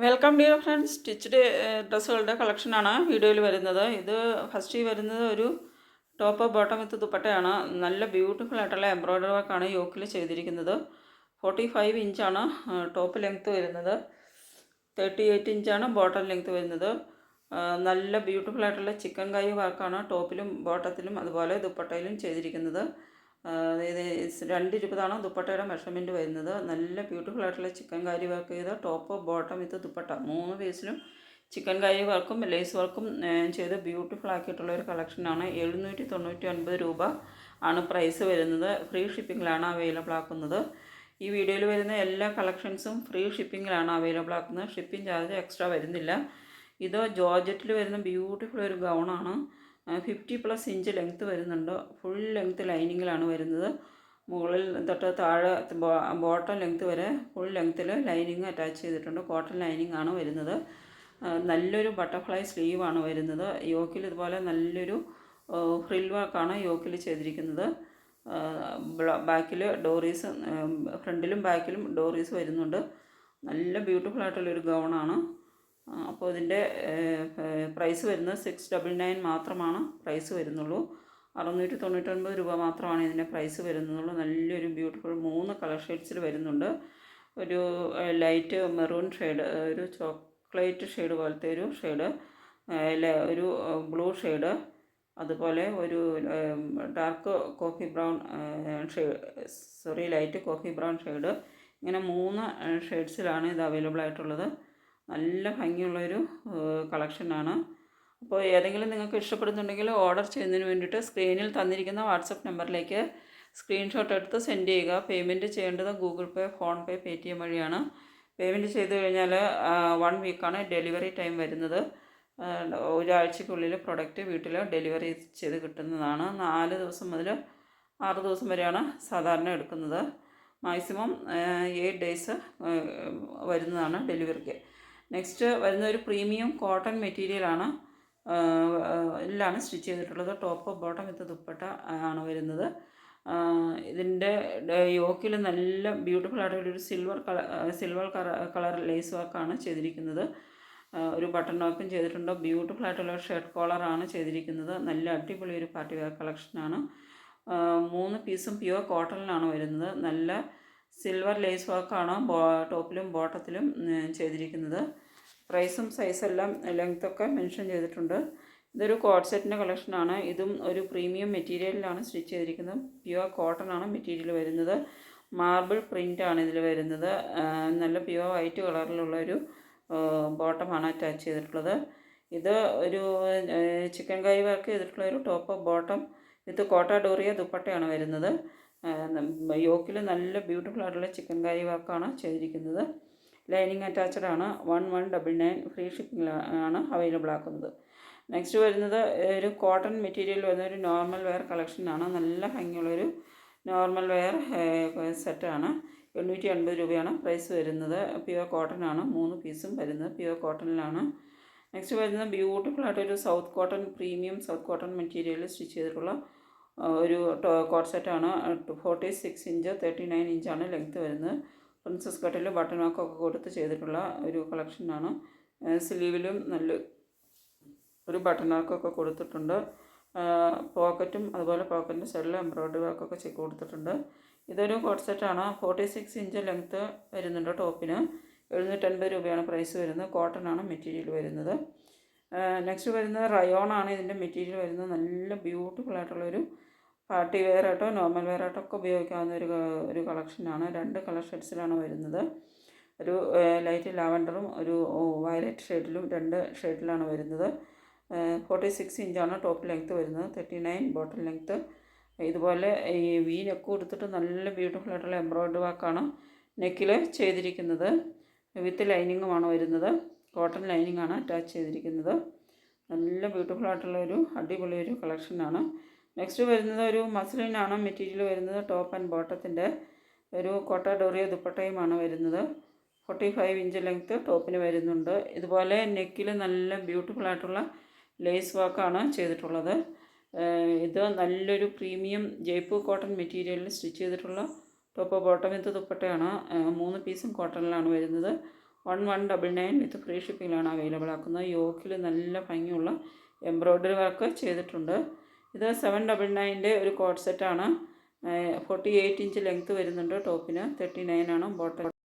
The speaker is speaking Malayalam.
വെൽക്കം ഡിയർ ഫ്രണ്ട്സ് സ്റ്റിച്ച്ഡ് ഡ്രസ്സുകളുടെ കളക്ഷനാണ് വീഡിയോയിൽ വരുന്നത്. ഇത് ഫസ്റ്റ് വരുന്നത് ഒരു ടോപ്പ് ബോട്ടം വിത്ത് ദുപ്പട്ടയാണ്. നല്ല ബ്യൂട്ടിഫുൾ ആയിട്ടുള്ള എംബ്രോയ്ഡറി വർക്കാണ് യോക്കിൽ ചെയ്തിരിക്കുന്നത്. ഫോർട്ടി ഫൈവ് ഇഞ്ചാണ് ടോപ്പ് ലെങ്ത്ത് വരുന്നത്. തേർട്ടി എയ്റ്റ് ഇഞ്ചാണ് ബോട്ടം ലെങ്ത്ത് വരുന്നത്. നല്ല ബ്യൂട്ടിഫുൾ ആയിട്ടുള്ള ചിക്കൻ കായ് വർക്കാണ് ടോപ്പിലും ബോട്ടത്തിലും അതുപോലെ ദുപ്പട്ടയിലും ചെയ്തിരിക്കുന്നത്. ഇത് രണ്ട് ഇരുപതാണ് ദുപ്പട്ടയുടെ മെഷർമെന്റ് വരുന്നത്. നല്ല ബ്യൂട്ടിഫുൾ ആയിട്ടുള്ള ചിക്കൻ കാരി വർക്ക് ചെയ്ത ടോപ്പ് ബോട്ടം വിത്ത് ദുപ്പട്ട. മൂന്ന് പീസിലും ചിക്കൻ കാരി വർക്കും ലേസ് വർക്കും ചെയ്ത് ബ്യൂട്ടിഫുൾ ആക്കിയിട്ടുള്ള ഒരു കളക്ഷനാണ് എഴുന്നൂറ്റി തൊണ്ണൂറ്റി ഒൻപത് രൂപ ആണ് പ്രൈസ് വരുന്നത്. ഫ്രീ ഷിപ്പിങ്ങിലാണ് അവൈലബിൾ ആക്കുന്നത്. ഈ വീഡിയോയിൽ വരുന്ന എല്ലാ കളക്ഷൻസും ഫ്രീ ഷിപ്പിങ്ങിലാണ് അവൈലബിൾ ആക്കുന്നത്. ഷിപ്പിംഗ് ചാർജ് എക്സ്ട്രാ വരുന്നില്ല. ഇത് ജോർജറ്റിൽ വരുന്ന ബ്യൂട്ടിഫുൾ ഒരു ഗൗണാണ് ഫിഫ്റ്റി പ്ലസ് ഇഞ്ച് ലെങ്ത്ത് വരുന്നുണ്ട്. ഫുൾ ലെങ്ത്ത് ലൈനിങ്ങിലാണ് വരുന്നത്. മുകളിൽ തൊട്ട് താഴെ ബോട്ടം ലെങ്ത്ത് വരെ ഫുൾ ലെങ്ത്തിൽ ലൈനിങ് അറ്റാച്ച് ചെയ്തിട്ടുണ്ട്. കോട്ടൺ ലൈനിങ് ആണ് വരുന്നത്. നല്ലൊരു ബട്ടർഫ്ലൈ സ്ലീവാണ് വരുന്നത്. യോക്കിൽ ഇതുപോലെ നല്ലൊരു ഫ്രിൽ വർക്കാണ് യോക്കിൽ ചെയ്തിരിക്കുന്നത്. ബാക്കിൽ ഡോറീസ് ഫ്രണ്ടിലും ബാക്കിലും ഡോറീസ് വരുന്നുണ്ട്. നല്ല ബ്യൂട്ടിഫുൾ ആയിട്ടുള്ളൊരു ഗൗണാണ് അപ്പോൾ ഇതിന്റെ പ്രൈസ് വരുന്നത് സിക്സ് ഡബിൾ നയൻ മാത്രമാണ് പ്രൈസ് വരുന്നുള്ളൂ. അറുന്നൂറ്റി തൊണ്ണൂറ്റൊൻപത് രൂപ മാത്രമാണ് ഇതിന്റെ പ്രൈസ് വരുന്നുള്ളൂ. നല്ലൊരു ബ്യൂട്ടിഫുൾ മൂന്ന് കളർ ഷെയ്ഡ്സിൽ വരുന്നുണ്ട്. ഒരു ലൈറ്റ് മെറൂൺ ഷെയ്ഡ് ഒരു ചോക്ലേറ്റ് ഷെയ്ഡ് പോലത്തെ ഒരു ഷെയ്ഡ് ഒരു ബ്ലൂ ഷെയ്ഡ് അതുപോലെ ഒരു dark coffee brown shade sorry light coffee brown shade ഇങ്ങനെ മൂന്ന് ഷെയ്ഡ്സിലാണ് ഇത് അവൈലബിൾ ആയിട്ടുള്ളത്. നല്ല ഭംഗിയുള്ളൊരു കളക്ഷനാണ്. അപ്പോൾ ഏതെങ്കിലും നിങ്ങൾക്ക് ഇഷ്ടപ്പെടുന്നുണ്ടെങ്കിൽ ഓർഡർ ചെയ്യുന്നതിന് വേണ്ടിയിട്ട് സ്ക്രീനിൽ തന്നിരിക്കുന്ന വാട്സപ്പ് നമ്പറിലേക്ക് സ്ക്രീൻഷോട്ട് എടുത്ത് സെൻഡ് ചെയ്യുക. പേയ്മെന്റ് ചെയ്യേണ്ടത് Google Pay phone pay T M വഴിയാണ്. പേയ്മെന്റ് ചെയ്ത് കഴിഞ്ഞാൽ വൺ വീക്കാണ് ഡെലിവറി ടൈം വരുന്നത്. ഒരാഴ്ചക്കുള്ളിൽ പ്രൊഡക്റ്റ് വീട്ടിൽ ഡെലിവറി ചെയ്ത് കിട്ടുന്നതാണ്. നാല് ദിവസം മുതൽ ആറ് ദിവസം വരെയാണ് സാധാരണ എടുക്കുന്നത്. മാക്സിമം എയ്റ്റ് ഡേയ്സ് വരുന്നതാണ് ഡെലിവറിക്ക്. നെക്സ്റ്റ് വരുന്ന ഒരു പ്രീമിയം കോട്ടൺ മെറ്റീരിയലാണ് ഇതിലാണ് സ്റ്റിച്ച് ചെയ്തിട്ടുള്ളത്. ടോപ്പ് ബോട്ടം വിത്ത് ദുപ്പട്ട ആണ് വരുന്നത്. ഇതിന്റെ യോക്കിൽ നല്ല ബ്യൂട്ടിഫുൾ ആയിട്ടുള്ള ഒരു silver colour silver colour lace വർക്കാണ് ചെയ്തിരിക്കുന്നത്. ഒരു ബട്ടൺ വർക്കും ചെയ്തിട്ടുണ്ട്. ബ്യൂട്ടിഫുൾ ആയിട്ടുള്ള ഷർട്ട് കോളറാണ് ചെയ്തിരിക്കുന്നത്. നല്ല അടിപൊളി ഒരു പാർട്ടി വെയർ കളക്ഷനാണ് മൂന്ന് പീസും പ്യുവർ കോട്ടണിലാണ് വരുന്നത്. നല്ല സിൽവർ ലേസ് വർക്കാണ് ടോപ്പിലും ബോട്ടത്തിലും ചെയ്തിരിക്കുന്നത്. പ്രൈസും സൈസെല്ലാം ലെങ്ത്തൊക്കെ മെൻഷൻ ചെയ്തിട്ടുണ്ട്. ഇതൊരു കോഡ് സെറ്റിന്റെ കളക്ഷനാണ് ഇതും ഒരു പ്രീമിയം മെറ്റീരിയലിലാണ് സ്റ്റിച്ച് ചെയ്തിരിക്കുന്നത്. പ്യുവർ കോട്ടൺ ആണ് മെറ്റീരിയൽ വരുന്നത്. മാർബിൾ പ്രിന്റ് ആണ് ഇതിൽ വരുന്നത്. നല്ല പ്യുവർ വൈറ്റ് കളറിലുള്ള ഒരു ബോട്ടമാണ് അറ്റാച്ച് ചെയ്തിട്ടുള്ളത്. ഇത് ഒരു ചിക്കൻ കൈ വർക്ക് ചെയ്തിട്ടുള്ള ഒരു ടോപ്പ് ബോട്ടം വിത്ത് കോട്ട ഡോറിയ ദുപ്പട്ടയാണ് വരുന്നത്. യോക്കിൽ നല്ല ബ്യൂട്ടിഫുൾ ആയിട്ടുള്ള ചിക്കൻ കറി വർക്കാണ് ചെയ്തിരിക്കുന്നത്. ലൈനിങ് അറ്റാച്ച്ഡ് ആണ്. One one double nine free ഷിപ്പിംഗിലാണ് available ആക്കുന്നത്. നെക്സ്റ്റ് വരുന്നത് ഒരു കോട്ടൺ മെറ്റീരിയൽ വരുന്ന ഒരു നോർമൽ വെയർ കളക്ഷനാണ് നല്ല ഭംഗിയുള്ളൊരു നോർമൽ വെയർ സെറ്റാണ് എണ്ണൂറ്റി അൻപത് രൂപയാണ് പ്രൈസ് വരുന്നത്. പ്യുവർ കോട്ടൺ ആണ്. മൂന്ന് പീസും വരുന്നത് പ്യുവർ കോട്ടണിലാണ്. നെക്സ്റ്റ് വരുന്നത് ബ്യൂട്ടിഫുൾ ആയിട്ടൊരു south cotton premium south cotton material stitch ചെയ്തിട്ടുള്ള ഒരു കോട്ട് സെറ്റാണ് forty six inch thirty nine ഇഞ്ചാണ് ലെങ്ത്ത് വരുന്നത്. പ്രിൻസസ് കട്ടിൽ ബട്ടൺ വർക്കൊക്കെ കൊടുത്ത് ചെയ്തിട്ടുള്ള ഒരു കളക്ഷനാണ്. സ്ലീവിലും നല്ല ഒരു ബട്ടൺ വർക്കൊക്കെ കൊടുത്തിട്ടുണ്ട്. പോക്കറ്റും അതുപോലെ പോക്കറ്റിന്റെ സൈഡിൽ എംബ്രോയ്ഡറി വർക്കൊക്കെ ചെയ്ത് കൊടുത്തിട്ടുണ്ട്. ഇതൊരു കോട്ട് സെറ്റാണ് ഫോർട്ടി സിക്സ് ഇഞ്ച് ലെങ്ത്ത് വരുന്നുണ്ട് ടോപ്പിന്. എഴുന്നൂറ്റൻപത് രൂപയാണ് പ്രൈസ് വരുന്നത്. കോട്ടൺ ആണ് മെറ്റീരിയൽ വരുന്നത്. നെക്സ്റ്റ് വരുന്നത് റയോൺ ആണ്. ഇതിന്റെ മെറ്റീരിയൽ വരുന്നത് നല്ല ബ്യൂട്ടിഫുൾ ആയിട്ടുള്ളൊരു പാർട്ടി വെയർ ആയിട്ടോ നോർമൽ വെയർ ആയിട്ടോ ഒക്കെ ഉപയോഗിക്കാവുന്ന ഒരു ഒരു കളക്ഷനാണ്. രണ്ട് കളർ ഷെയ്ഡ്സിലാണ് വരുന്നത്. ഒരു ലൈറ്റ് ലാവൻഡറും ഒരു വയലറ്റ് ഷെയ്ഡിലും രണ്ട് ഷെയ്ഡിലാണ് വരുന്നത്. ഫോർട്ടി സിക്സ് ഇഞ്ചാണ് ടോപ്പ് ലെങ്ത്ത് വരുന്നത്. Thirty nine bottom length. ഇതുപോലെ ഈ വി നെക്ക് കൊടുത്തിട്ട് നല്ല ബ്യൂട്ടിഫുൾ ആയിട്ടുള്ള എംബ്രോയിഡറി വർക്കാണ് നെക്കിൽ ചെയ്തിരിക്കുന്നത്. വിത്ത് ലൈനിങ്ങുമാണ് വരുന്നത്. കോട്ടൺ ലൈനിങ്ങാണ് അറ്റാച്ച് ചെയ്തിരിക്കുന്നത്. നല്ല ബ്യൂട്ടിഫുൾ ആയിട്ടുള്ള ഒരു അടിപൊളി ഒരു കളക്ഷനാണ്. നെക്സ്റ്റ് വരുന്നത് ഒരു മസ്ലിനാണ് മെറ്റീരിയൽ വരുന്നത് ടോപ്പ് ആൻഡ് ബോട്ടത്തിന്റെ ഒരു കൊട്ട ഡോറിയ ദുപ്പട്ടയുമാണ് വരുന്നത്. ഫോർട്ടി ഫൈവ് ഇഞ്ച് ലെങ്ത്ത് ടോപ്പിന് വരുന്നുണ്ട്. ഇതുപോലെ നെക്കിൽ നല്ല ബ്യൂട്ടിഫുൾ ആയിട്ടുള്ള ലേസ് വർക്കാണ് ചെയ്തിട്ടുള്ളത്. ഇത് നല്ലൊരു പ്രീമിയം ജയ്പൂർ കോട്ടൺ മെറ്റീരിയലിൽ സ്റ്റിച്ച് ചെയ്തിട്ടുള്ള ടോപ്പ് ബോട്ടം വിത്ത് ദുപ്പട്ടയാണ്. മൂന്ന് പീസും കോട്ടണിലാണ് വരുന്നത്. One one double nine with free ഷിപ്പിങ്ങിലാണ് available ആക്കുന്നത്. യോക്കിൽ നല്ല ഭംഗിയുള്ള എംബ്രോയ്ഡറി വർക്ക് ചെയ്തിട്ടുണ്ട്. ഇത് സെവൻ ഡബിൾ നയന്റെ ഒരു കോഡ് സെറ്റാണ് ഫോർട്ടി എയ്റ്റ് ഇഞ്ച് ലെങ്ത്ത് വരുന്നുണ്ട് ടോപ്പിന്. തേർട്ടി നയൻ ആണ് ബോട്ടം